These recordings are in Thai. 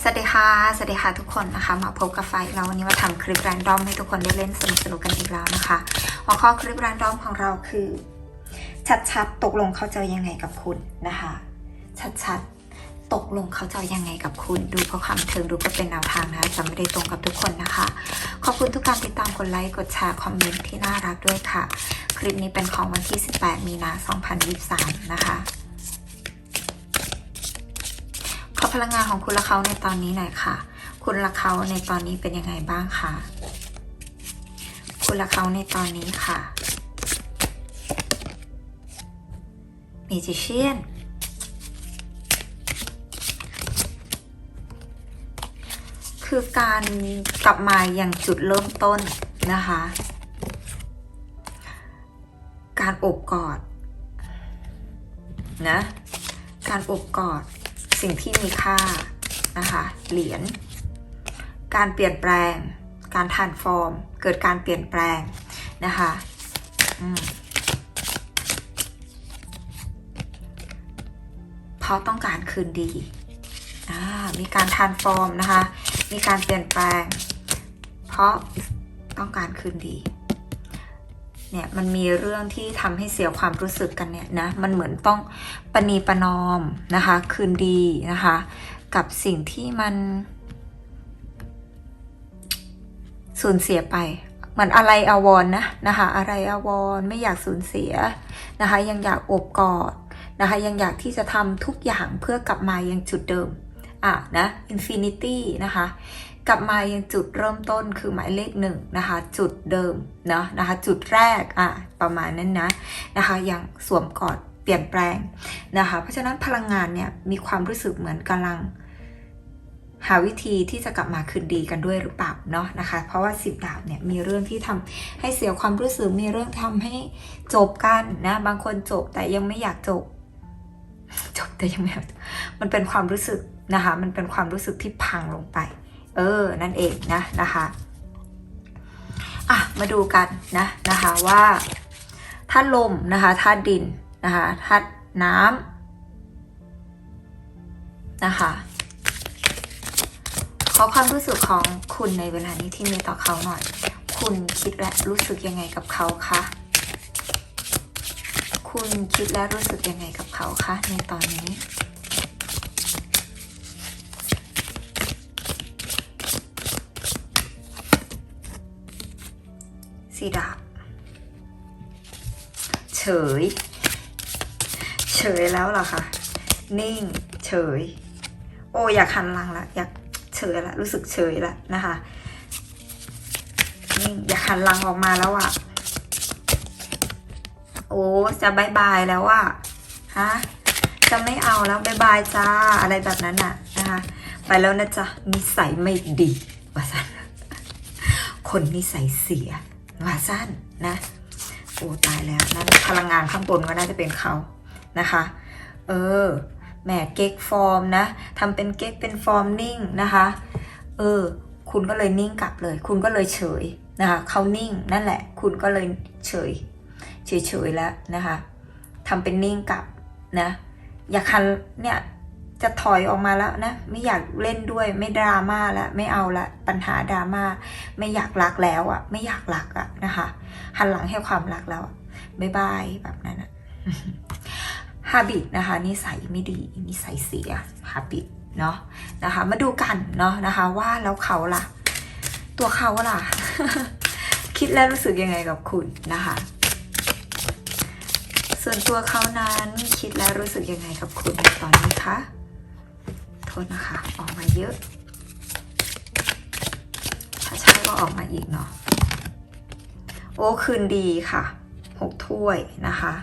สวัสดีค่ะ สวัสดีค่ะทุกคนนะคะ มาพบกับไฟล์เราวันนี้มาทำคลิปแรนดอมให้ทุกคนได้เล่นสนุกสนุกกันอีกแล้วนะคะหัวข้อคลิปแรนดอมของเราคือ ชัดๆ ตกลงเขาจะยังไงกับคุณนะคะ ชัดๆ ตกลงเขาจะยังไงกับคุณ ดูเพราะความเทิงดูก็เป็นแนวทางนะคะจะไม่ได้ตรงกับทุกคนนะคะ ขอบคุณทุกการติดตามกดไลค์กดแชร์คอมเมนต์ที่น่ารักด้วยค่ะ คลิปนี้เป็นของวันที่ 18 มีนา 2023 นะคะ พลังงานของคุณและเขาในตอนนี้หน่อยค่ะ คุณและเขาในตอนนี้เป็นยังไงบ้างคะคุณและเขาในตอนนี้ค่ะมีจิเชียนคือการกลับมาอย่างจุดเริ่มต้นนะคะ การอบกอดนะ การอบกอด สิ่งที่มีค่านะคะเหรียญการเปลี่ยนแปลง การทานฟอร์ม เกิดการเปลี่ยนแปลงนะคะเพราะต้องการคืนดี มีการทานฟอร์มนะคะ มีการเปลี่ยนแปลง เพราะต้องการคืนดี เนี่ยมันมีเรื่องที่ทำให้เสียความรู้สึกกันเนี่ยนะมันเหมือนต้องปณีประนอมนะคะคืนดีนะคะกับสิ่งที่มันสูญเสียไปเหมือนอะไรอวรณ์นะนะคะอะไรอวรไม่อยากสูญเสียนะคะยังอยากอบกอดนะคะยังอยากที่จะทำทุกอย่างเพื่อกลับมายังจุดเดิม อะนะอินฟินิตี้นะคะกลับมายังจุดเริ่มต้นคือหมายเลขหนึ่งนะคะ จุดเดิมเนาะนะคะ จุดแรกอะประมาณนั้นนะนะคะอย่างสวมกอดเปลี่ยนแปลงนะคะ เพราะฉะนั้นพลังงานเนี่ยมีความรู้สึกเหมือนกำลัง หาวิธีที่จะกลับมาคืนดีกันด้วยหรือเปล่าเนาะนะคะ เพราะว่าสิบดาบเนี่ยมีเรื่องที่ทำให้เสียความรู้สึกมีเรื่องทำให้จบกันนะบางคนจบแต่ยังไม่อยากจบ จบแต่ยังไม่อยากจบมันเป็นความรู้สึก นะคะ มันเป็นความรู้สึกที่พังลงไป เออ นั่นเองนะนะคะอะมาดูกันนะนะคะว่าธาตุลมนะคะธาตุดินนะคะธาตุน้ำนะคะขอความรู้สึกของคุณในเวลานี้ที่มีต่อเขาหน่อย คุณคิดและรู้สึกยังไงกับเขาคะคุณคิดและรู้สึกยังไงกับเขาคะในตอนนี้ สีดาบเฉย เฉยแล้วเหรอคะนิ่ง เฉย โอ้อยากหันหลังละอยากเฉยละรู้สึกเฉยละนะคะนิ่งอยากหันหลังออกมาแล้วอะโอ้จะบายบายแล้วอะฮะจะไม่เอาแล้วบายบายจ้าอะไรแบบนั้นอะนะคะไปแล้วนะจ๊ะนิสัยไม่ดีว่าสันคนนิสัยเสีย ว่าสั้นนะโอ้ตายแล้วนั่นพลังงานข้างบนก็น่าจะเป็นเขานะคะ เออแหมเก๊กฟอร์มนะทำเป็นเก๊กเป็นฟอร์มนิ่งนะคะ เออ คุณก็เลยนิ่งกลับเลย คุณก็เลยเฉยนะคะเขานิ่งนั่นแหละ คุณก็เลยเฉย เฉยเฉยๆแล้วนะคะทำเป็นนิ่งกลับนะ อย่าคันเนี่ย จะถอยออกมาแล้วนะ ไม่อยากเล่นด้วย ไม่ดราม่าแล้วไม่เอาละปัญหาดราม่าไม่อยากรักแล้วอะ่ะ ไม่อยากรักอะ่ะนะคะ หันหลังให้ความรักแล้วอะบายบายแบบนั้นอะฮาบิตนะคะนิสัยไม่ดีนิสัยเสียฮาบิตเนาะนะคะ มาดูกันเนาะนะคะ ว่าแล้วเขาล่ะ ตัวเขาล่ะ คิดแล้วรู้สึกยังไงกับคุณนะคะ ส่วนตัวเขานั้นคิดและรู้สึกยังไงกับคุณตอนนี้คะ ทษนะคะ ออกมาเยอะ ถ้าใช่ก็ออกมาอีกเนาะ โอ้คืนดีค่ะหกถ้วยนะคะ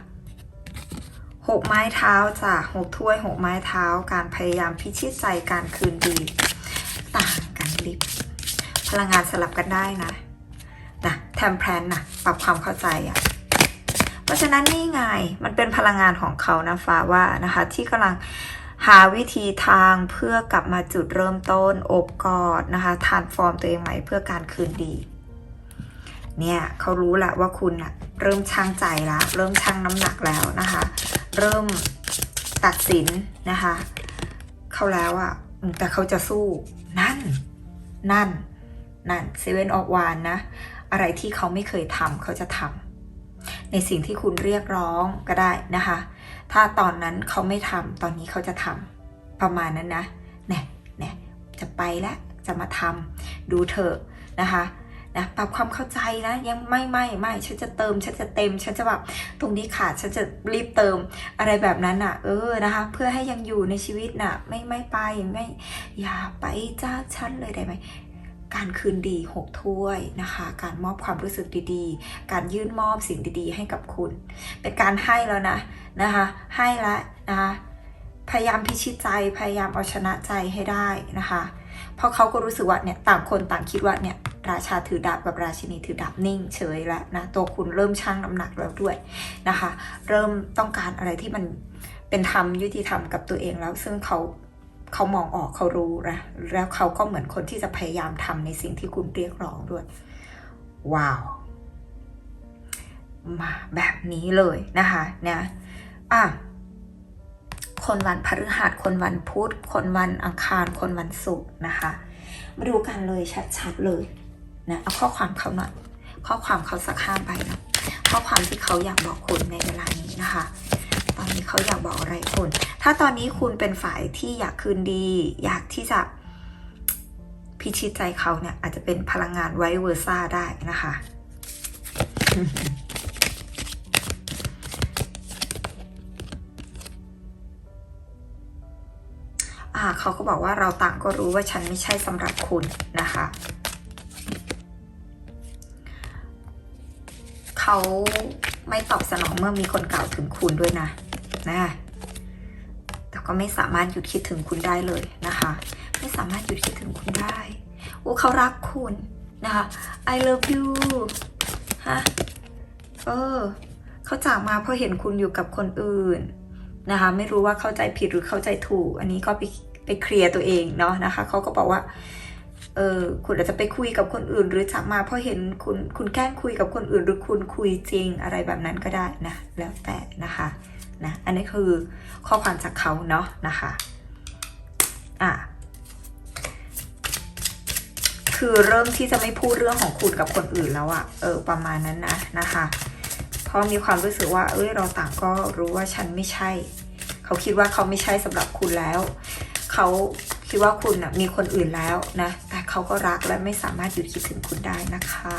หกไม้เท้าจ้ะหกถ้วยหกไม้เท้า การพยายามพิชิตใจการคืนดี ต่างกันลิบพลังงานสลับกันได้นะนะแทมแพลนนะปรับความเข้าใจอะเพราะฉะนั้นนี่ไง มันเป็นพลังงานของเขานะฟ้าว่านะคะ ที่กำลังาวิธีทางเพื่อกลับมาจุดเริ่มต้นอบกอดนะคะทานฟอร์มตัวเองใหม่เพื่อการคืนดี เนี่ยเขารู้แหละว่าคุณอะเริ่มชั่งใจแล้วเริ่มชั่งน้ำหนักแล้วนะคะ เริ่มตัดสินนะคะเขาแล้วอะแต่เขาจะสู้นั่น นั่น นั่นเซเว่นออกวานนะ อะไรที่เขาไม่เคยทำเขาจะทำในสิ่งที่คุณเรียกร้องก็ได้นะคะ ถ้าตอนนั้นเขาไม่ทำตอนนี้เขาจะทำประมาณนั้นนะเนี่ยเนี่ยจะไปแล้วจะมาทำดูเถอะนะคะนะปรับความเข้าใจนะยังไม่ไม่ไม่ฉันจะเติมฉันจะเต็มฉันจะแบบตรงนี้ขาดฉันจะรีบเติมอะไรแบบนั้นน่ะ เออนะคะเพื่อให้ยังอยู่ในชีวิตน่ะ ไม่ไม่ไปไม่อย่าไปจ้าฉันเลยได้ไหม การคืนดีหกถ้วยนะคะ การมอบความรู้สึกดีๆ การยื่นมอบสิ่งดีๆ ให้กับคุณ เป็นการให้แล้วนะนะคะ ให้แล้วนะคะพยายามพิชิตใจพยายามเอาชนะใจให้ได้นะคะ เพราะเขาก็รู้สึกว่าเนี่ยต่างคนต่างคิดว่าเนี่ยราชาถือดาบกับราชินีถือดาบนิ่งเฉยแล้วนะตัวคุณเริ่มชั่งน้ำหนักแล้วด้วยนะคะ เริ่มต้องการอะไรที่มันเป็นธรรมยุติธรรมกับตัวเองแล้วซึ่งเขา เขามองออกเขารู้นะแล้วเขาก็เหมือนคนที่จะพยายามทำในสิ่งที่คุณเรียกร้องด้วย ว้าว มาแบบนี้เลยนะคะเนี่ยอะคนวันพฤหัสคนวันพุธ คนวันอังคาร คนวันศุกร์นะคะ มาดูกันเลยชัดๆเลยนะเอาข้อความเขาหน่อย ข้อความเขาสักห้าใบนะข้อความที่เขาอยากบอกคุณในเวลานี้นะคะ ตอนนี้เขาอยากบอกอะไรคุณ ถ้าตอนนี้คุณเป็นฝ่ายที่อยากคืนดี อยากที่จะพิชิตใจเขาเนี่ย อาจจะเป็นพลังงานไวเวอร์ซ่าได้นะคะ เขาก็บอกว่าเราต่างก็รู้ว่าฉันไม่ใช่สำหรับคุณนะคะ เขาไม่ตอบสนองเมื่อมีคนกล่าวถึงคุณด้วยนะ นะแต่ก็ไม่สามารถหยุดคิดถึงคุณได้เลยนะคะ ไม่สามารถหยุดคิดถึงคุณได้โอ้เขารักคุณนะคะ I love you ฮะเออเขาจากมาเพราะเห็นคุณอยู่กับคนอื่นนะคะ ไม่รู้ว่าเข้าใจผิดหรือเข้าใจถูก อันนี้ก็ไปไปเคลียร์ตัวเองเนาะนะคะเขาก็บอกว่าเออคุณอาจจะไปคุยกับคนอื่น หรือจากมาเพราะเห็นคุณคุณแกล้งคุยกับคนอื่น หรือคุณคุยจริงอะไรแบบนั้นก็ได้นะแล้วแต่นะคะ นะอันนี้คือข้อความจากเขาเนาะนะคะอะคือเริ่มที่จะไม่พูดเรื่องของคุณกับคนอื่นแล้วอะเออประมาณนั้นนะนะคะเพราะมีความรู้สึกว่า เอ้ยเราต่างก็รู้ว่าฉันไม่ใช่ เขาคิดว่าเขาไม่ใช่สำหรับคุณแล้ว เขาคิดว่าคุณนะมีคนอื่นแล้วนะ แต่เขาก็รักและไม่สามารถหยุดคิดถึงคุณได้นะคะ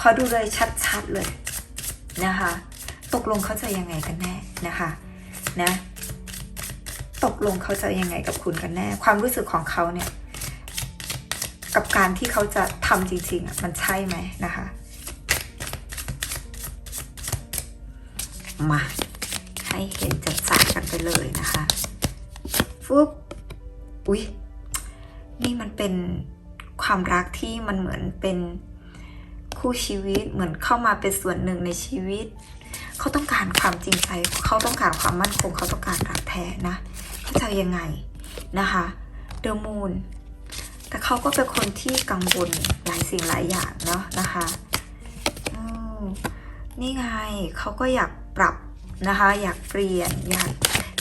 ขอดูเลยชัดๆเลยนะคะ ตกลงเขาจะยังไงกันแน่นะคะนะตกลงเขาจะยังไงกับคุณกันแน่ ความรู้สึกของเขาเนี่ยกับการที่เขาจะทำจริงๆอะมันใช่ไหมนะคะ มาให้เห็นจัดจัดกันไปเลยนะคะฟุบอุ๊ยนี่มันเป็นความรักที่มันเหมือนเป็นคู่ชีวิตเหมือนเข้ามาเป็นส่วนหนึ่งในชีวิต เขาต้องการความจริงใจ เขาต้องการความมั่นคง เขาต้องการรักแท้นะเขาจยังไงนะคะเดอะมูนแต่เขาก็เป็นคนที่กังวลหลายสิ่งหลายอย่างเนาะนะคะนี่ไงเขาก็อยากปรับนะคะ อยากเปลี่ยนอยาก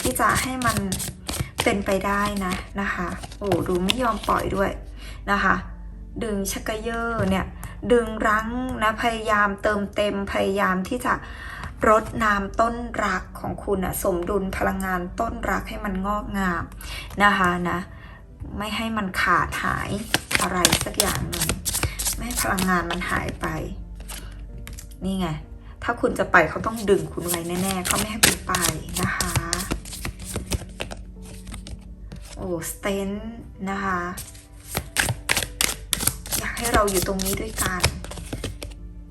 ที่จะให้มันเป็นไปได้นะนะคะ โอ้ดูไม่ยอมปล่อยด้วยนะคะ ดึงชักกระเยอเนี่ย ดึงรั้งนะพยายามเติมเต็มพยายามที่จะ รดน้ำต้นรักของคุณอะสมดุลพลังงานต้นรักให้มันงอกงามนะคะนะไม่ให้มันขาดหายอะไรสักอย่างหนึ่งไม่ให้พลังงานมันหายไป นี่ไง ถ้าคุณจะไปเขาต้องดึงคุณไว้แน่ๆเขาไม่ให้คุณไปนะคะ โอ้สเตนนะคะ อยากให้เราอยู่ตรงนี้ด้วยกัน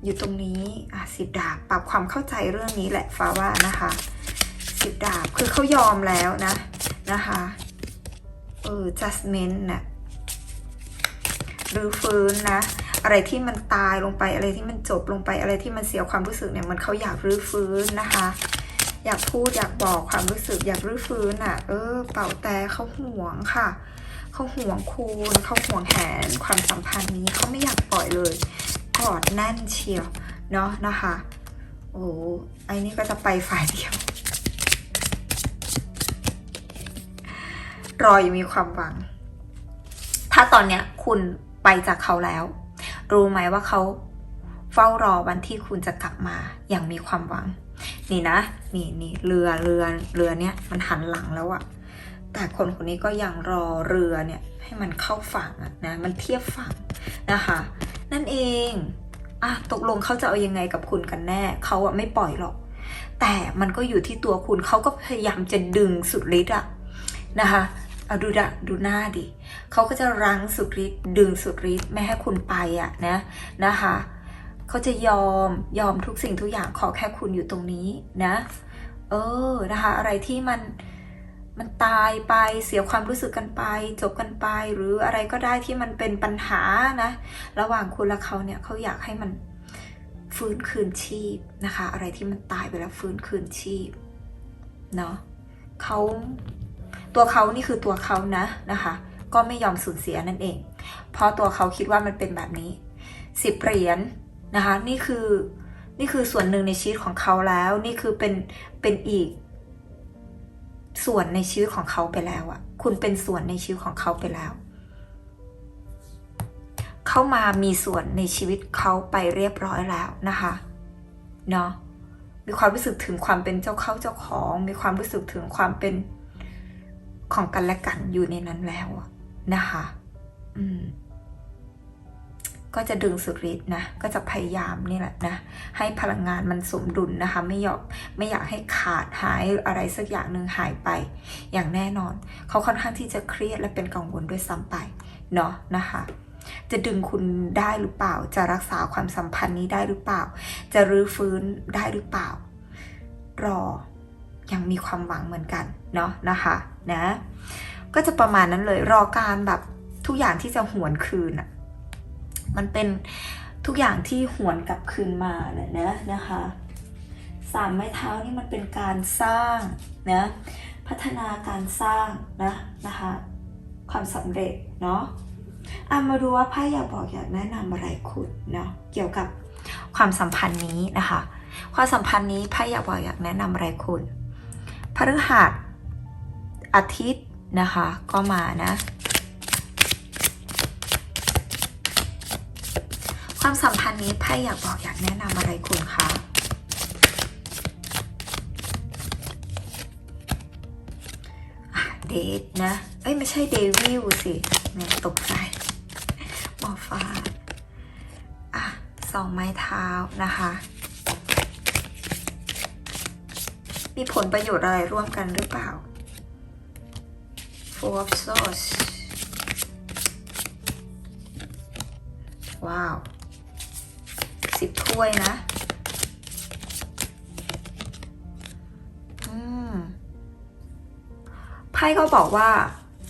อยู่ตรงนี้อะสิบดาบปรับความเข้าใจเรื่องนี้แหละฟ้าว่านะคะสิบดาบคือเขายอมแล้วนะนะคะเออ judgment นะหรือฟื้นนะ อะไรที่มันตายลงไปอะไรที่มันจบลงไปอะไรที่มันเสียความรู้สึกเนี่ยมันเขาอยากรื้อฟื้นนะคะ อยากพูดอยากบอกความรู้สึกอยากรื้อฟื้นอะ เออ เป่าแต่เขาห่วงค่ะเขาห่วงคุณเขาห่วงแหนความสัมพันธ์นี้เขาไม่อยากปล่อยเลย กอดแน่นเชียวเนาะนะคะ โอ้ไอ้นี่ก็จะไปฝ่ายเดียว รออยังมีความหวัง ถ้าตอนเนี้ยคุณไปจากเขาแล้ว รู้ไหมว่าเขาเฝ้ารอวันที่คุณจะกลับมาอย่างมีความหวัง นี่นะ นี่นี่เรือเรือเรือเนี้ยมันหันหลังแล้วอะแต่คนคนนี้ก็ยังรอเรือเนี่ยให้มันเข้าฝั่งอะนะ มันเทียบฝั่งนะคะ นั่นเองอะตกลงเขาจะเอายังไงกับคุณกันแน่เขาอะไม่ปล่อยหรอก แต่มันก็อยู่ที่ตัวคุณเขาก็พยายามจะดึงสุดฤทธิ์อะนะคะเอาดูดะดูหน้าดิเขาก็จะรั้งสุดฤทธิ์ดึงสุดฤทธิ์ไม่ให้คุณไปอะนะนะคะเขาจะยอมยอมทุกสิ่งทุกอย่างขอแค่คุณอยู่ตรงนี้นะ เออนะคะ อะไรที่มัน มันตายไปเสียความรู้สึกกันไป จบกันไปหรืออะไรก็ได้ที่มันเป็นปัญหานะ ระหว่างคุณและเขาเนี่ยเขาอยากให้มันฟื้นคืนชีพนะคะ อะไรที่มันตายไปแล้วฟื้นคืนชีพเนาะเขาตัวเขานี่คือตัวเขานะนะคะ ก็ไม่ยอมสูญเสียนั่นเอง เพราะตัวเขาคิดว่ามันเป็นแบบนี้สิบเหรียญนะคะ นี่คือนี่คือส่วนหนึ่งในชีวิตของเขาแล้ว นี่คือเป็นเป็นอีก ส่วนในชีวิตของเขาไปแล้วอะคุณเป็นส่วนในชีวิตของเขาไปแล้ว เข้ามามีส่วนในชีวิตเขาไปเรียบร้อยแล้วนะคะเนาะมีความรู้สึกถึงความเป็นเจ้าเข้าเจ้าของ มีความรู้สึกถึงความเป็นของกันและกันอยู่ในนั้นแล้วอะนะคะ อืม ก็จะดึงสุดฤทธิ์นะ ก็จะพยายามนี่แหละนะ ให้พลังงานมันสมดุลนะคะ ไม่ยอมไม่อยากให้ขาดหายอะไรสักอย่างหนึ่งหายไป อย่างแน่นอน เขาค่อนข้างที่จะเครียดและเป็นกังวลด้วยซ้ำไป เนาะนะคะ จะดึงคุณได้หรือเปล่า จะรักษาความสัมพันธ์นี้ได้หรือเปล่า จะรื้อฟื้นได้หรือเปล่า รอ ยังมีความหวังเหมือนกัน เนาะนะคะ นะ ก็จะประมาณนั้นเลย รอการแบบทุกอย่างที่จะหวนคืนอะ มันเป็นทุกอย่างที่หวนกลับคืนมาเนี่ยนะนะคะสามไม้เท้านี่มันเป็นการสร้างนะพัฒนาการสร้างนะนะคะความสำเร็จเนาะอะมาดูว่าไพ่อยากบอกอยากแนะนำอะไรคุณเนาะเกี่ยวกับความสัมพันธ์นี้นะคะ ความสัมพันธ์นี้ไพ่อยากบอกอยากแนะนำอะไรคุณพฤหัสอาทิตย์นะคะก็มานะ ความสัมพันธ์นี้ไพ่อยากบอกอยากแนะนำอะไรคุณคะเดทนะ เอ้ย ไม่ใช่เดวิลสิเนี่ยตกใจหมอฟ้า อะสองไม้เท้านะคะ มีผลประโยชน์อะไรร่วมกันหรือเปล่า Four of Swords ว้าว สิบถ้วยนะไพ่ก็บอกว่า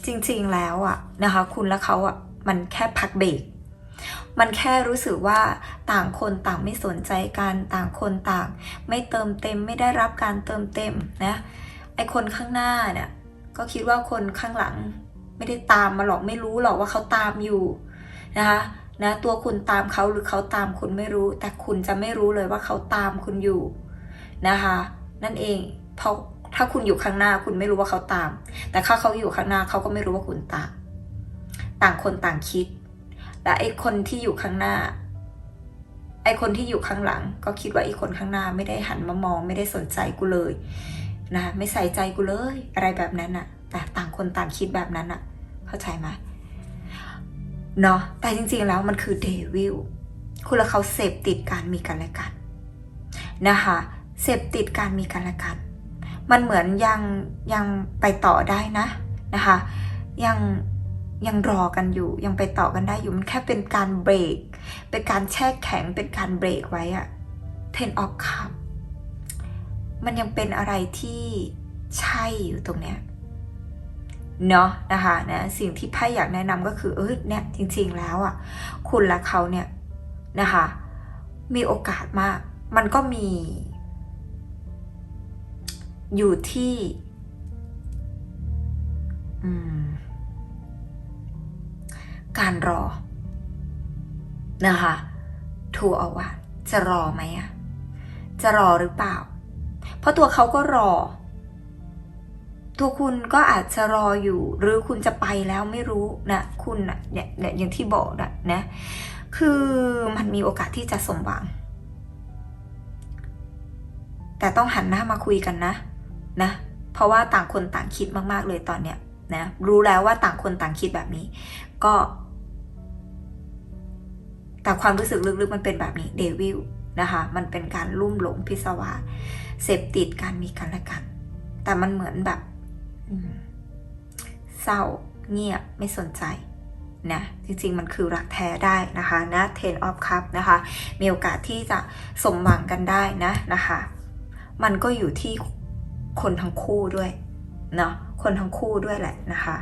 จริงๆแล้วอะนะคะ คุณและเขาอะมันแค่พักเบรกมันแค่รู้สึกว่าต่างคนต่างไม่สนใจกันต่างคนต่าง ไม่เติมเต็มไม่ได้รับการเติมเต็มนะไอคนข้างหน้าเนี่ยก็คิดว่าคนข้างหลังไม่ได้ตามมาหรอกไม่รู้หรอกว่าเขาตามอยู่นะคะ นะตัวคุณตามเขาหรือเขาตามคุณไม่รู้ แต่คุณจะไม่รู้เลยว่าเขาตามคุณอยู่นะคะ นั่นเองเพราะถ้าคุณอยู่ข้างหน้าคุณไม่รู้ว่าเขาตาม แต่ถ้าเขาอยู่ข้างหน้าเขาก็ไม่รู้ว่าคุณตาม ต่างคนต่างคิด และไอ้คนที่อยู่ข้างหน้า ไอ้คนที่อยู่ข้างหลัง ก็คิดว่าไอ้คนข้างหน้าไม่ได้หันมามอง ไม่ได้สนใจกูเลยนะไม่ใส่ใจกูเลย อะไรแบบนั้นอะแต่ต่างคนต่างคิดแบบนั้นอะเข้าใจไหม เนาะแต่จริงๆแล้วมันคือเดวิลคุณและเขาเสพติดการมีกันและกันนะคะเสพติดการมีกันและกัน มันเหมือนยังยังไปต่อได้นะนะคะยังยังรอกันอยู่ยังไปต่อกันได้อยู่มันแค่เป็นการเบรก เป็นการแช่แข็งเป็นการเบรกไว้อะ ten of cup มันยังเป็นอะไรที่ใช่อยู่ตรงเนี้ย เนาะนะคะนะสิ่งที่ไพ่อยากแนะนำก็คือเออเนี่ยจริง ๆ แล้วอะคุณและเขาเนี่ยนะคะมีโอกาสมาก มันก็มี อยู่ที่การรอนะคะทูเอาว่าจะรอไหมอะจะรอหรือเปล่า เพราะตัวเขาก็รอ ตัวคุณก็อาจจะรออยู่ หรือคุณจะไปแล้วไม่รู้นะคุณนะเนี่ยเนี่ยอย่างที่บอกนะนะคือมันมีโอกาสที่จะสมหวัง แต่ต้องหันหน้ามาคุยกันนะนะ เพราะว่าต่างคนต่างคิดมาก ๆ เลยตอนเนี้ยนะรู้แล้วว่าต่างคนต่างคิดแบบนี้ ก็ แต่ความรู้สึกลึก ๆ มันเป็นแบบนี้เดวิลนะคะมันเป็นการลุ่มหลงพิศวาสเสพติดการมีกันและกัน แต่มันเหมือนแบบ เศร้าเงียบไม่สนใจนะจริงๆ มันคือรักแท้ได้นะคะนะ Ten of Cup นะคะ มีโอกาสที่จะสมหวังกันได้นะนะคะ มันก็อยู่ที่คนทั้งคู่ด้วยเนาะคนทั้งคู่ด้วยแหละนะคะ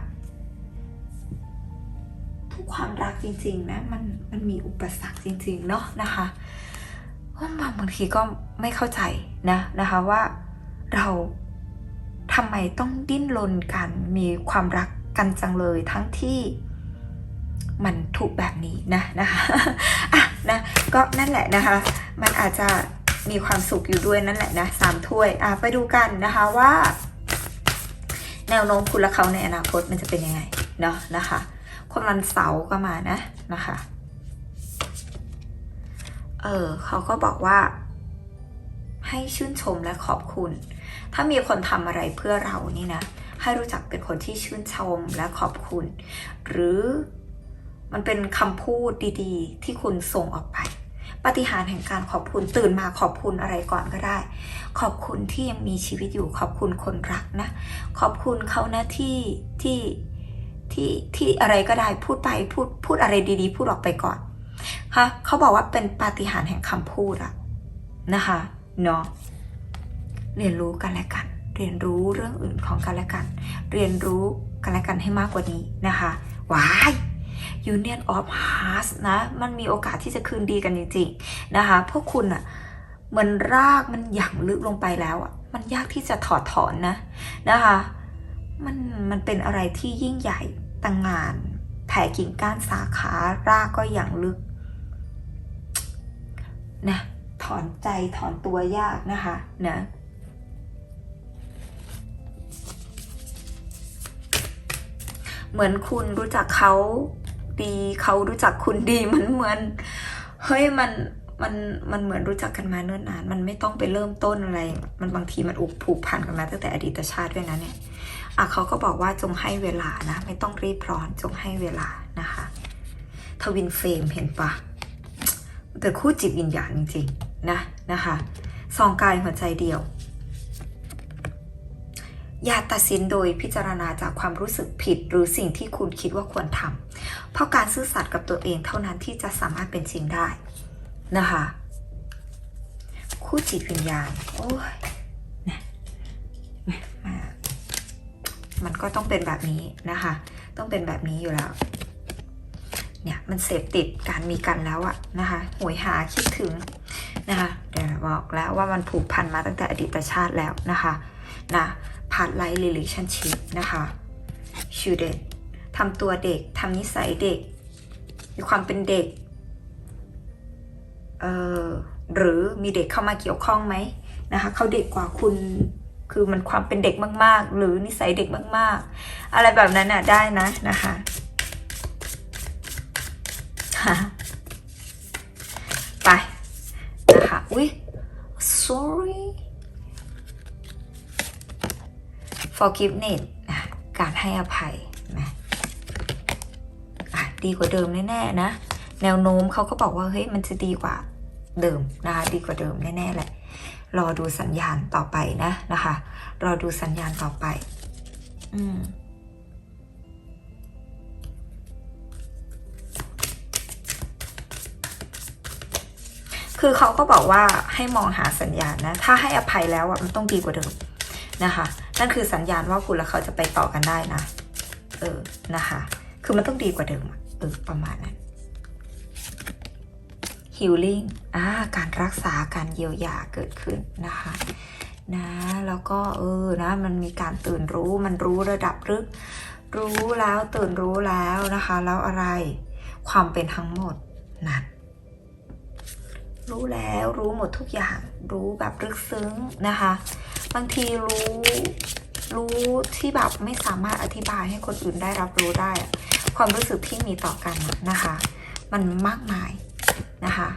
ทุกความรักจริงๆนะมันมันมีอุปสรรคจริงๆเนาะนะคะบางบางทีก็ไม่เข้าใจนะนะคะว่าเรา ทำไมต้องดิ้นรนกันมีความรักกันจังเลยทั้งที่มันถูกแบบนี้นะนะคะอะนะก็นั่นแหละนะคะ มันอาจจะมีความสุขอยู่ด้วยนั่นแหละนะสามถ้วยอะไปดูกันนะคะว่า แนวโน้มคุณและเขาในอนาคตมันจะเป็นยังไงเนาะนะคะคนวันเสาร์ก็มานะนะคะ เออเขาก็บอกว่า ให้ชื่นชมและขอบคุณ ถ้ามีคนทำอะไรเพื่อเรานี่นะ ให้รู้จักเป็นคนที่ชื่นชมและขอบคุณ หรือมันเป็นคำพูดดีๆ ที่คุณส่งออกไป ปฏิหารแห่งการขอบคุณตื่นมาขอบคุณอะไรก่อนก็ได้ ขอบคุณที่ยังมีชีวิตอยู่ขอบคุณคนรักนะ ขอบคุณเขานะที่ที่ที่ที่อะไรก็ได้พูดไปพูดพูดอะไรดีๆ พูดออกไปก่อนค่ะเขาบอกว่าเป็นปาฏิหาริย์แห่งคำพูดอะนะคะเนาะ เรียนรู้กันและกัน เรียนรู้เรื่องอื่นของกันและกัน เรียนรู้กันและกันให้มากกว่านี้นะคะว้าย Union of Hearts นะ มันมีโอกาสที่จะคืนดีกันจริงๆนะคะพวกคุณอะเหมือนรากมันหยั่งลึกลงไปแล้วอะมันยากที่จะถอดถอนนะนะคะมันมันเป็นอะไรที่ยิ่งใหญ่ต่างงานแผ่กิ่งก้านสาขารากก็อย่างลึกนะถอนใจถอนตัวยากนะคะนะ เหมือนคุณรู้จักเขาดีเขารู้จักคุณดีมันเหมือนเฮ้ยมันมันมันเหมือนรู้จักกันมาเนิ่นนาน มันไม่ต้องไปเริ่มต้นอะไร มันบางทีมันอุกผูกพันกันมาตั้งแต่อดีตชาติด้วยนะเนี่ยอะเขาก็บอกว่าจงให้เวลานะ ไม่ต้องรีบร้อนจงให้เวลานะคะทวินเฟรมเห็นปะแต่คู่จิตวิญญาณจริงๆนะนะคะซองกายหัวใจเดียว อย่าตัดสินโดยพิจารณาจากความรู้สึกผิด หรือสิ่งที่คุณคิดว่าควรทำเพราะการซื่อสัตย์กับตัวเองเท่านั้นที่จะสามารถเป็นจริงได้นะคะคู่จิตวิญญาณโอ้ยนะมามันก็ต้องเป็นแบบนี้นะคะ ต้องเป็นแบบนี้อยู่แล้วเนี่ยมันเสพติดการมีกันแล้วอะนะคะหวยหาคิดถึงนะคะเดี๋ยวบอกแล้วว่ามันผูกพันมาตั้งแต่อดีตชาติแล้วนะคะนะ พาร์ทไลท์ relationship นะคะชูเด็กทำตัวเด็กทำนิสัยเด็ก มีความเป็นเด็กเอ่อหรือมีเด็กเข้ามาเกี่ยวข้องไหมนะคะเขาเด็กกว่าคุณคือมันความเป็นเด็กมาก ๆ หรือนิสัยเด็กมาก ๆ อะไรแบบนั้นน่ะได้นะนะคะไปนะคะอุ้ย sorry forgiveness นะการให้อภัยนะอะดีกว่าเดิมแน่ๆนะ แนวโน้มเขาก็บอกว่าเฮ้ยมันจะดีกว่าเดิมนะคะดีกว่าเดิมแน่ๆแหละ รอดูสัญญาณต่อไปนะนะคะ รอดูสัญญาณต่อไป อืมคือเขาก็บอกว่าให้มองหาสัญญาณนะ ถ้าให้อภัยแล้วอะมันต้องดีกว่าเดิมนะคะ นั่นคือสัญญาณว่าคุณและเขาจะไปต่อกันได้นะ เออ นะคะ คือมันต้องดีกว่าเดิมเออ ประมาณนั้น healing อ่า การรักษา การเยียวยาเกิดขึ้นนะคะ นะ แล้วก็ เออ นะ มันมีการตื่นรู้ มันรู้ระดับลึก รู้แล้วตื่นรู้แล้วนะคะ แล้วอะไร ความเป็นทั้งหมดนั่นรู้แล้วรู้หมดทุกอย่าง รู้แบบลึกซึ้งนะคะ บางทีรู้รู้ที่แบบไม่สามารถอธิบายให้คนอื่นได้รับรู้ได้ ความรู้สึกที่มีต่อกันนะคะ มันมากมายนะคะ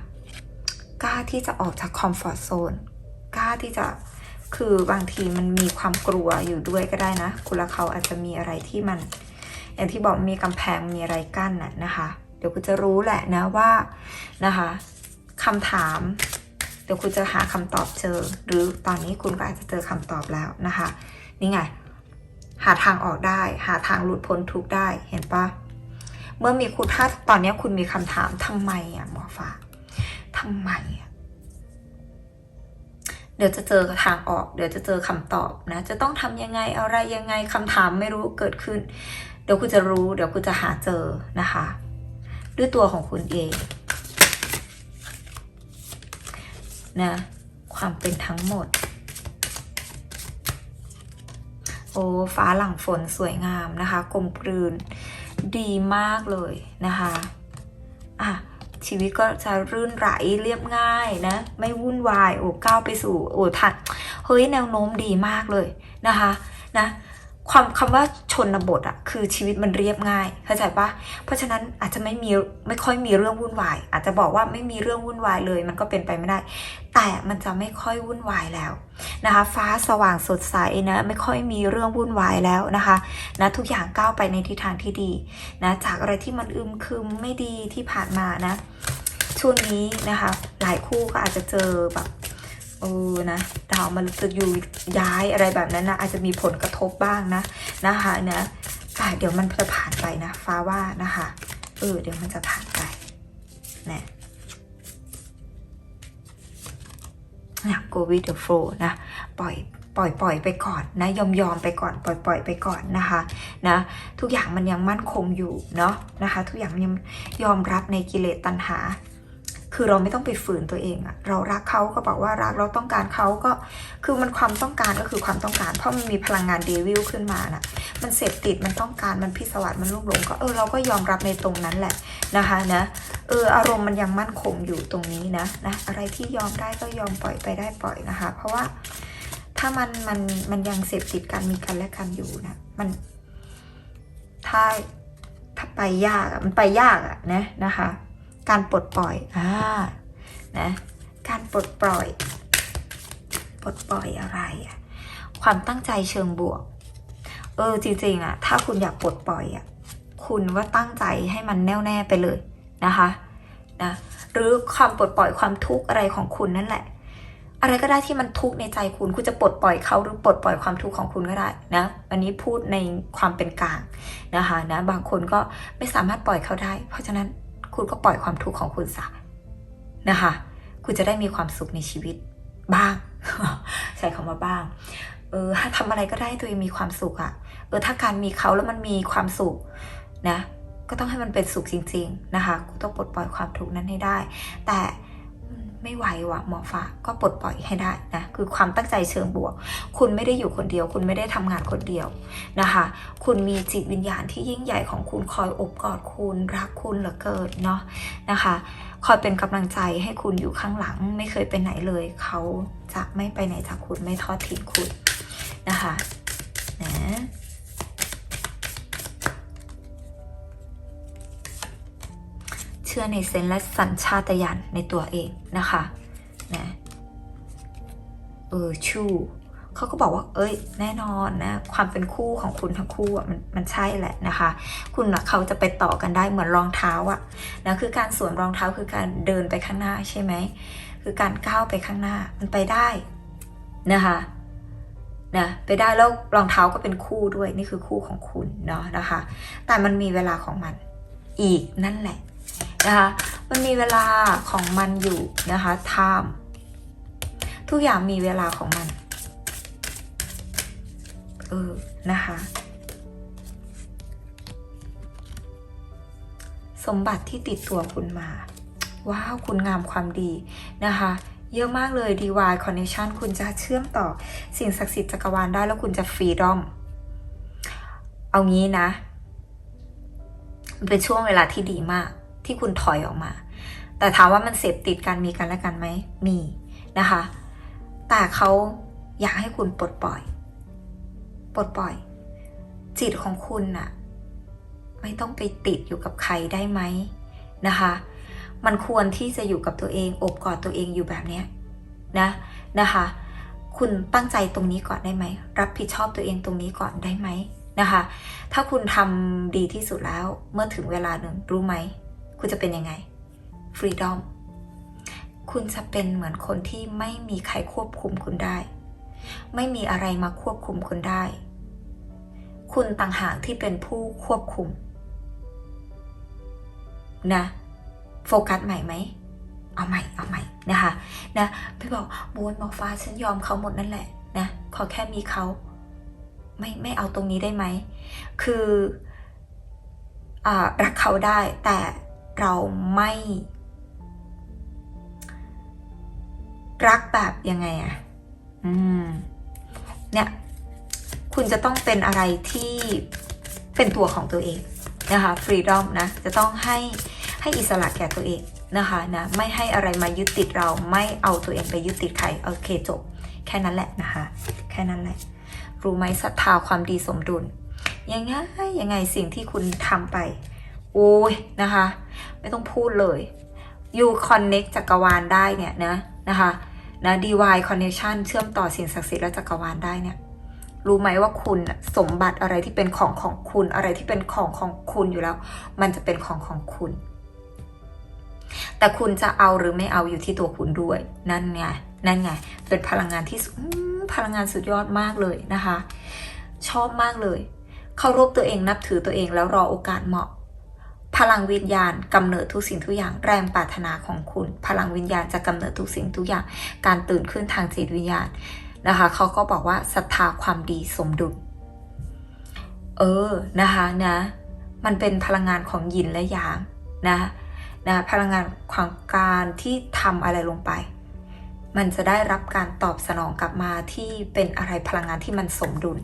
กล้าที่จะออกจากคอมฟอร์ทโซนกล้าที่จะคือบางทีมันมีความกลัวอยู่ด้วยก็ได้นะ คุณละเขาอาจจะมีอะไรที่มัน อย่างที่บอกมีกำแพงมีอะไรกั้นน่ะนะคะ เดี๋ยวคุณจะรู้แหละนะว่านะคะคำถาม เดี๋ยวคุณจะหาคำตอบเจอ หรือตอนนี้คุณก็อาจจะเจอคำตอบแล้วนะคะ นี่ไง หาทางออกได้ หาทางหลุดพ้นทุกได้เห็นปะเมื่อมีคุณถ้าตอนนี้คุณมีคำถามทำไมอะหมอฟ้าทำไมอะเดี๋ยวจะเจอทางออก เดี๋ยวจะเจอคำตอบนะ จะต้องทำยังไงอะไรยังไงคำถามไม่รู้เกิดขึ้น เดี๋ยวคุณจะรู้ เดี๋ยวคุณจะหาเจอนะคะ ด้วยตัวของคุณเอง นะความเป็นทั้งหมด โอ้ฟ้าหลังฝนสวยงามนะคะ กลมกลืน ดีมากเลยนะคะอะชีวิตก็จะรื่นไหลเรียบง่ายนะ ไม่วุ่นวาย โอ้ก้าวไปสู่ โอ้ทัดเฮ้ยแนวโน้มดีมากเลยนะคะ นะ ความคำว่าชนบทอะคือชีวิตมันเรียบง่ายเข้าใจปะเพราะฉะนั้นอาจจะไม่มีไม่ค่อยมีเรื่องวุ่นวาย อาจจะบอกว่าไม่มีเรื่องวุ่นวายเลย มันก็เป็นไปไม่ได้ แต่มันจะไม่ค่อยวุ่นวายแล้วนะคะ ฟ้าสว่างสดใสนะไม่ค่อยมีเรื่องวุ่นวายแล้วนะคะนะทุกอย่างก้าวไปในทิศทางที่ดีนะจากอะไรที่มันอึมครึมไม่ดีที่ผ่านมานะช่วงนี้นะคะ หลายคู่ก็อาจจะเจอแบบ เออนะดาวมันจะอยู่ย้ายอะไรแบบนั้นนะอาจจะมีผลกระทบบ้างนะนะคะนะแต่เดี๋ยวมันจะผ่านไปนะ ฟ้าว่านะคะเออเดี๋ยวมันจะผ่านไปนะนะ go with the flow นะปล่อยปล่อยปล่อยไปก่อนนะยอมยอมไปก่อนปล่อยปล่อยไปก่อนนะคะนะทุกอย่างมันยังมั่นคงอยู่เนาะนะคะ ทุกอย่างมันยังยอมรับในกิเลสตัณหา คือเราไม่ต้องไปฝืนตัวเองอะเรารักเขาก็บอกว่ารักเราต้องการเขาก็คือมันความต้องการก็คือความต้องการ เพราะมันมีพลังงานเดวิลขึ้นมานะมันเสพติดมันต้องการมันพิศวาสมันลุ่มหลงก็เออเราก็ยอมรับในตรงนั้นแหละนะคะนะเอออารมณ์มันยังมั่นคงอยู่ตรงนี้นะนะอะไรที่ยอมได้ก็ยอมปล่อยไปได้ปล่อยนะคะ เพราะว่าถ้ามันมันมันยังเสพติดกันมีกันและกันอยู่นะมันถ้าถ้าไปยากมันไปยากอะนะนะคะ การปลดปล่อยอ่านะการปลดปล่อย ปลดปล่อยอะไรอะความตั้งใจเชิงบวก เออจริงๆอะถ้าคุณอยากปลดปล่อยอะคุณว่าตั้งใจให้มันแน่วแน่ไปเลยนะคะนะหรือความปลดปล่อยความทุกข์อะไรของคุณนั่นแหละ อะไรก็ได้ที่มันทุกข์ในใจคุณคุณจะปลดปล่อยเขาหรือปลดปล่อยความทุกข์ของคุณก็ได้นะอันนี้พูดในความเป็นกลางนะคะนะบางคนก็ไม่สามารถปล่อยเขาได้ เพราะฉะนั้น คุณก็ปล่อยความทุกข์ของคุณซะนะคะ คุณจะได้มีความสุขในชีวิตบ้าง ใช้คำว่าบ้าง เออทำอะไรก็ได้ตัวเองมีความสุขอะเออถ้าการมีเขาแล้วมันมีความสุขนะ ก็ต้องให้มันเป็นสุขจริง ๆ นะคะ คุณต้องปลดปล่อยความทุกข์นั้นให้ได้ แต่ ไม่ไหววะหมอฟ้าก็ปลดปล่อยให้ได้นะคือความตั้งใจเชิงบวก คุณไม่ได้อยู่คนเดียว คุณไม่ได้ทำงานคนเดียวนะคะ คุณมีจิตวิญญาณที่ยิ่งใหญ่ของคุณคอยอบกอดคุณรักคุณเหลือเกินเนาะนะคะคอยเป็นกำลังใจให้คุณอยู่ข้างหลัง ไม่เคยไปไหนเลย เขาจะไม่ไปไหนจากคุณไม่ทอดทิ้งคุณนะคะนะ ชื่อในเซนส์และสัญชาตญาณในตัวเองนะคะนะเออชูเขาก็บอกว่า เอ้ย แน่นอนนะ ความเป็นคู่ของคุณทั้งคู่อะมันมันใช่แหละนะคะ คุณนะเขาจะไปต่อกันได้เหมือนรองเท้าอะนะคือการสวมรองเท้าคือการเดินไปข้างหน้าใช่ไหมคือการก้าวไปข้างหน้ามันไปได้นะคะนะไปได้แล้วรองเท้าก็เป็นคู่ด้วยนี่คือคู่ของคุณเนาะนะคะ แต่มันมีเวลาของมันอีกนั่นแหละ นะคะ มันมีเวลาของมันอยู่นะคะไทม์ทุกอย่างมีเวลาของมัน เออ นะคะ สมบัติที่ติดตัวคุณมา ว้าว คุณงามความดีนะคะเยอะมากเลย DY Connection คุณจะเชื่อมต่อสิ่งศักดิ์สิทธิ์จักรวาลได้แล้วคุณจะฟรีดอม เอางี้นะ มันเป็นช่วงเวลาที่ดีมาก ที่คุณถอยออกมา แต่ถามว่ามันเสพติดการมีกันและกันไหมมีนะคะ แต่เขาอยากให้คุณปลดปล่อย ปลดปล่อย จิตของคุณน่ะ ไม่ต้องไปติดอยู่กับใครได้ไหมนะคะ มันควรที่จะอยู่กับตัวเองอบกอดตัวเองอยู่แบบเนี้ยนะนะคะ คุณตั้งใจตรงนี้ก่อนได้ไหม รับผิดชอบตัวเองตรงนี้ก่อนได้ไหมนะคะ ถ้าคุณทำดีที่สุดแล้วเมื่อถึงเวลาหนึ่งรู้ไหม คุณจะเป็นยังไง freedom คุณจะเป็นเหมือนคนที่ไม่มีใครควบคุมคุณได้ ไม่มีอะไรมาควบคุมคุณได้ คุณต่างหากที่เป็นผู้ควบคุม นะ โฟกัสใหม่ไหมเอาใหม่เอาใหม่นะคะนะพี่บอกบูนบอกฟ้าฉันยอมเขาหมดนั่นแหละนะขอแค่มีเขาไม่ไม่เอาตรงนี้ได้ไหม คืออารักเขาได้แต่ เราไม่ รักแบบยังไงอะอืม เนี่ย คุณจะต้องเป็นอะไรที่เป็นตัวของตัวเองนะคะฟรีดอมนะ จะต้องให้ให้อิสระแก่ตัวเองนะคะนะ ไม่ให้อะไรมายึดติดเรา ไม่เอาตัวเองไปยึดติดใคร โอเคจบ แค่นั้นแหละนะคะ แค่นั้นแหละ รู้ไหมศรัทธาความดีสมดุล ยังไงยังไงสิ่งที่คุณทำไปโอ้ยนะคะ ไม่ต้องพูดเลย you connect จักรวาลได้เนี่ยนะนะคะนะ divine connection เชื่อมต่อสิ่งศักดิ์สิทธิ์และจักรวาลได้เนี่ยรู้ไหมว่าคุณสมบัติอะไรที่เป็นของของคุณอะไรที่เป็นของของคุณอยู่แล้ว มันจะเป็นของของคุณ แต่คุณจะเอาหรือไม่เอาอยู่ที่ตัวคุณด้วย นั่นไงนั่นไงเป็นพลังงานที่พลังงานสุดยอดมากเลยนะคะ ชอบมากเลย เคารพตัวเองนับถือตัวเองแล้วรอโอกาสเหมาะ พลังวิญญาณกำเนิดทุกสิ่งทุกอย่างแรงปรารถนาของคุณ พลังวิญญาณจะกำเนิดทุกสิ่งทุกอย่าง การตื่นขึ้นทางจิตวิญญาณนะคะเขาก็บอกว่าศรัทธาความดีสมดุลเออนะคะนะ มันเป็นพลังงานของยินและหยางนะนะพลังงานของการที่ทำอะไรลงไป มันจะได้รับการตอบสนองกลับมาที่เป็นอะไรพลังงานที่มันสมดุล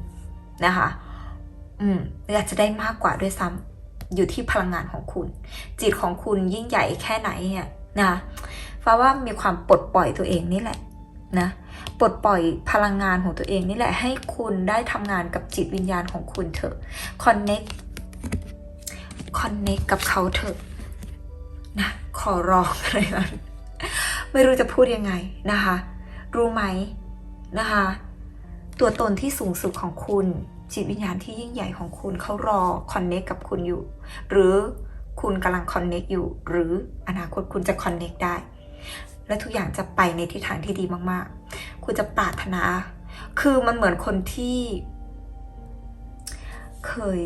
นะคะ อืมอยากจะได้มากกว่าด้วยซ้ำ อยู่ที่พลังงานของคุณ จิตของคุณยิ่งใหญ่แค่ไหนเนี่ยนะฟ้าว่ามีความปลดปล่อยตัวเองนี่แหละนะปลดปล่อยพลังงานของตัวเองนี่แหละให้คุณได้ทำงานกับจิตวิญญาณของคุณเถอะ connect connect กับเขาเถอะนะขอร้องอะไรนะไม่รู้จะพูดยังไงนะคะ รู้ไหมนะคะ ตัวตนที่สูงสุดของคุณ จิตวิญญาณที่ยิ่งใหญ่ของคุณเขารอคอนเน c t กับคุณอยู่ หรือคุณกำลังคอนเน c t อยู่ หรืออนาคตคุณจะคอนเน c t ได้ และทุกอย่างจะไปในทิศทางที่ดีมากๆ คุณจะปรารถนา คือมันเหมือนคนที่ เคย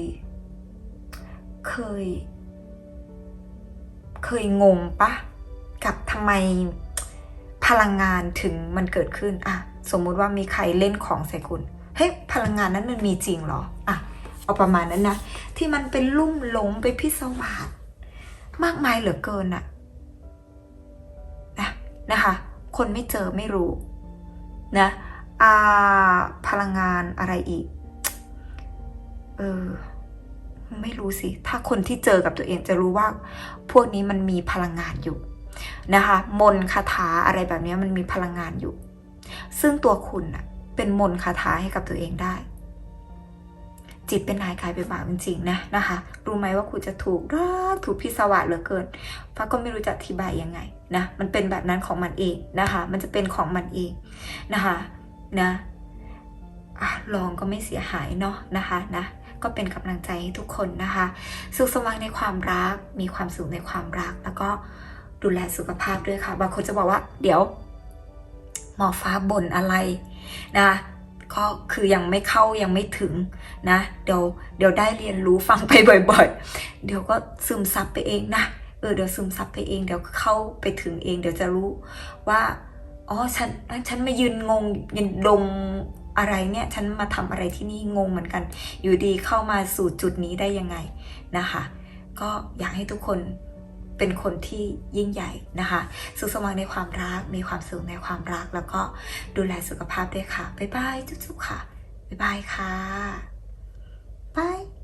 เคย เคยงงปะกับทำไมพลังงานถึงมันเกิดขึ้นอะสมมุติว่ามีใครเล่นของใส่คุณ เฮ้ยพลังงานนั้นมันมีจริงเหรออะเอาประมาณนั้นนะที่มันเป็นลุ่มหลงไปพิศวาสมากมายเหลือเกินอะนะนะคะ คนไม่เจอไม่รู้นะอ่าพลังงานอะไรอีก เออ ไม่รู้สิ ถ้าคนที่เจอกับตัวเองจะรู้ว่า พวกนี้มันมีพลังงานอยู่นะคะ มนคาถาอะไรแบบนี้มันมีพลังงานอยู่ ซึ่งตัวคุณอะ เป็นมนคาถาให้กับตัวเองได้ จิตเป็นนายกายเป็นบ่าวจริงๆนะนะคะ รู้ไหมว่าคุณจะถูกรักถูกพิศวาสเหลือเกินฟ้าก็ไม่รู้จะอธิบายยังไงนะมันเป็นแบบนั้นของมันเองนะคะ มันจะเป็นของมันเองนะคะนะอะลองก็ไม่เสียหายเนาะนะคะนะก็เป็นกำลังใจให้ทุกคนนะคะ สุขสว่างในความรัก มีความสุขในความรัก แล้วก็ดูแลสุขภาพด้วยค่ะ บางคนจะบอกว่าเดี๋ยว หมอฟ้าบ่นอะไรนะก็คือยังไม่เข้ายังไม่ถึงนะเดี๋ยวเดี๋ยวได้เรียนรู้ฟังไปบ่อยๆ เดี๋ยวก็ซึมซับไปเองนะเออเดี๋ยวซึมซับไปเอง เดี๋ยวเข้าไปถึงเอง เดี๋ยวจะรู้ว่าอ๋อฉันฉันมายืนงงยืนดมอะไรเนี่ยฉันมาทำอะไรที่นี่งงเหมือนกัน อยู่ดีเข้ามาสู่จุดนี้ได้ยังไงนะคะ ก็อยากให้ทุกคน เป็นคนที่ยิ่งใหญ่นะคะ สุขสว่างในความรัก มีความสุขในความรัก แล้วก็ดูแลสุขภาพด้วยค่ะ บ๊ายบาย จุ๊บๆค่ะ บ๊ายบายค่ะบาย